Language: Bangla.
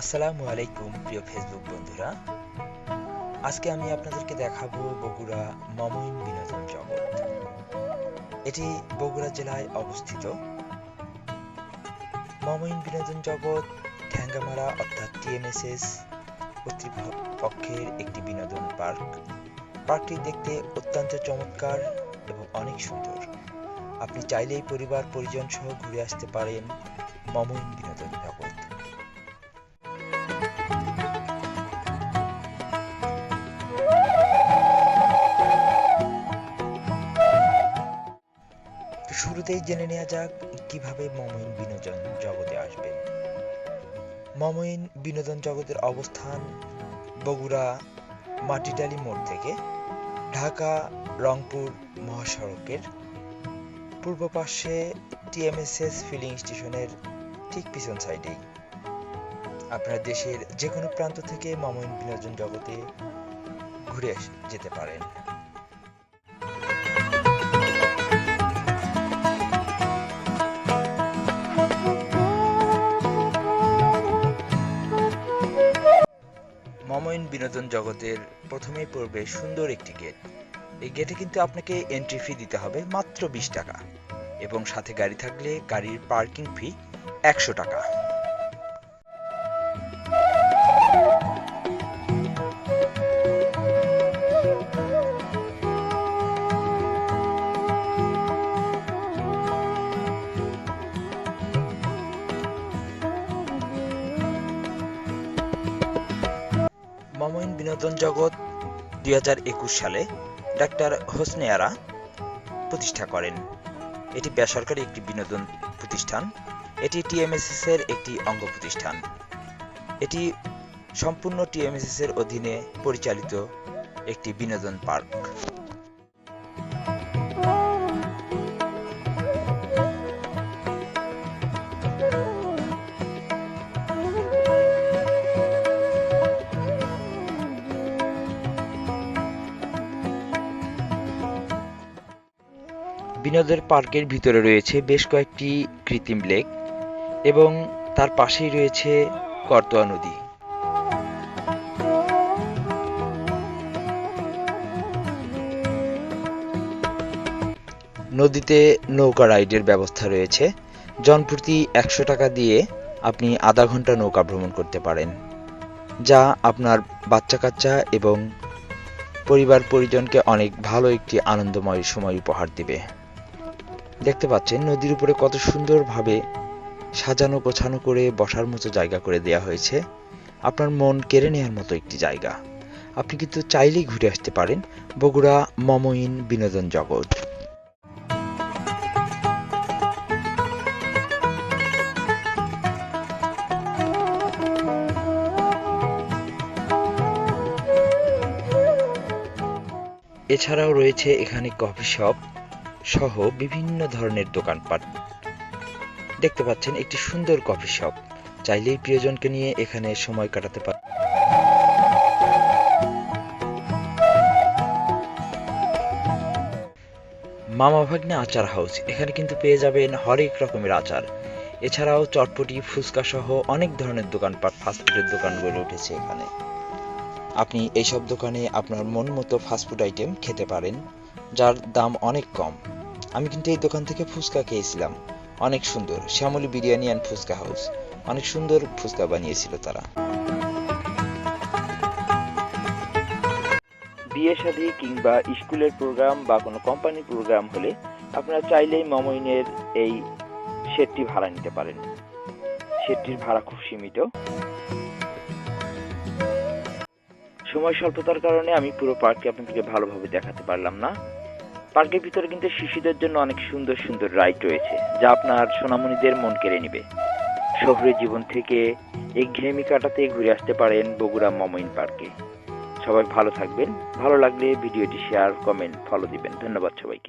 আসসালামু আলাইকুম, প্রিয় ফেসবুক বন্ধুরা। আজকে আমি আপনাদেরকে দেখাবো বগুড়া মমইন বিনোদন জগৎ। এটি বগুড়া জেলায় অবস্থিত। মমইন বিনোদন জগৎ, ঠ্যাঙ্গামারা অর্থাৎ টিএমএসএস কর্তৃপক্ষের একটি বিনোদন পার্ক। পার্কটি দেখতে অত্যন্ত চমৎকার এবং অনেক সুন্দর। আপনি চাইলেই পরিবার পরিজন সহ ঘুরে আসতে পারেন মমইন বিনোদন জগৎ। শুরুতেই জেনে নেওয়া যাক কীভাবে মমইন বিনোদন জগতে আসবেন মমইন বিনোদন জগতের অবস্থান বগুড়া মাটিডালি মোড় থেকে ঢাকা, রংপুর মহাসড়কের পূর্ব পাশে টিএমএসএস ফিলিং স্টেশনের ঠিক পিছন সাইডেই। আপনার দেশের যে কোনো প্রান্ত থেকে মমইন বিনোদন জগতে ঘুরে যেতে পারেন। মমইন বিনোদন জগতের প্রথমেই পড়বে সুন্দর একটি গেট। এই গেটে কিন্তু আপনাকে এন্ট্রি ফি দিতে হবে মাত্র বিশ টাকা এবং সাথে গাড়ি থাকলে গাড়ির পার্কিং ফি একশো টাকা। মমইন বিনোদন জগৎ দুই হাজার একুশ সালে ডাক্তার হোসনে আরা প্রতিষ্ঠা করেন। এটি বেসরকারি একটি বিনোদন প্রতিষ্ঠান। এটি টিএমএসএস এর একটি অঙ্গ প্রতিষ্ঠান। এটি সম্পূর্ণ টিএমএসএস এর অধীনে পরিচালিত একটি বিনোদন পার্ক। বিনোদন পার্কের ভিতরে রয়েছে বেশ কয়েকটি কৃত্রিম লেক এবং তার পাশেই রয়েছে করতোয়া নদী। নদীতে নৌকা রাইডের ব্যবস্থা রয়েছে। জনপ্রতি একশো টাকা দিয়ে আপনি আধা ঘণ্টা নৌকা ভ্রমণ করতে পারেন, যা আপনার বাচ্চা কাচ্চা এবং পরিবার পরিজনকে অনেক ভালো একটি আনন্দময় সময় উপহার দিবে। দেখতে পাচ্ছেন নদীর উপরে কত সুন্দরভাবে সাজানো গোছানো করে বসার মতো জায়গা করে দেয়া হয়েছে। আপনার মন কেড়ে নেওয়ার মতো একটি জায়গা। আপনি কিন্তু চাইলেই ঘুরে আসতে পারেন বগুড়া মমইন বিনোদন জগৎ। এছাড়াও রয়েছে এখানে কফি শপ। সহ বিভিন্ন ধরনের দোকানপাট। দেখতে পাচ্ছেন, একটি সুন্দর কফি শপ। চাইলেই প্রিয়জনকে নিয়ে এখানে সময় কাটাতে পার মামা ভাগ্নে আচার হাউস। এখানে কিন্তু পেয়ে যাবেন হরেক রকমের আচার। এছাড়াও চটপটি, ফুচকা সহ অনেক ধরনের দোকানপাট ফাস্টফুডের দোকান গড়ে উঠেছে এখানে। আপনি এইসব দোকানে আপনার মন মতো ফাস্টফুড আইটেম খেতে পারেন। যার দাম অনেক কম। আমি কিন্তু এই দোকান থেকে ফুচকা খেয়েছিলাম। অনেক সুন্দর। শ্যামলী বিরিয়ানি অ্যান্ড ফুচকা হাউস অনেক সুন্দর ফুচকা বানিয়েছিল তারা। বিয়ে শাদী কিংবা স্কুলের প্রোগ্রাম বা কোনো কোম্পানির প্রোগ্রাম হলে আপনারা চাইলেই মমইনের এই সেটটি ভাড়া নিতে পারেন। সেটটির ভাড়া খুব সীমিত। সময় স্বল্পতার কারণে আমি পুরো পার্ককে আপনাদেরকে ভালোভাবে দেখাতে পারলাম না। পার্কের ভিতরে কিন্তু শিশুদের জন্য অনেক সুন্দর সুন্দর রাইড রয়েছে, যা আপনার সোনামণিদের মন কেড়ে নেবে। শহরের জীবন থেকে এই ঘেমি কাটাতে ঘুরে আসতে পারেন বগুড়া মমইন পার্কে। সবাই ভালো থাকবেন, ভালো লাগলে ভিডিওটি শেয়ার, কমেন্ট ফলো দিবেন। ধন্যবাদ সবাইকে।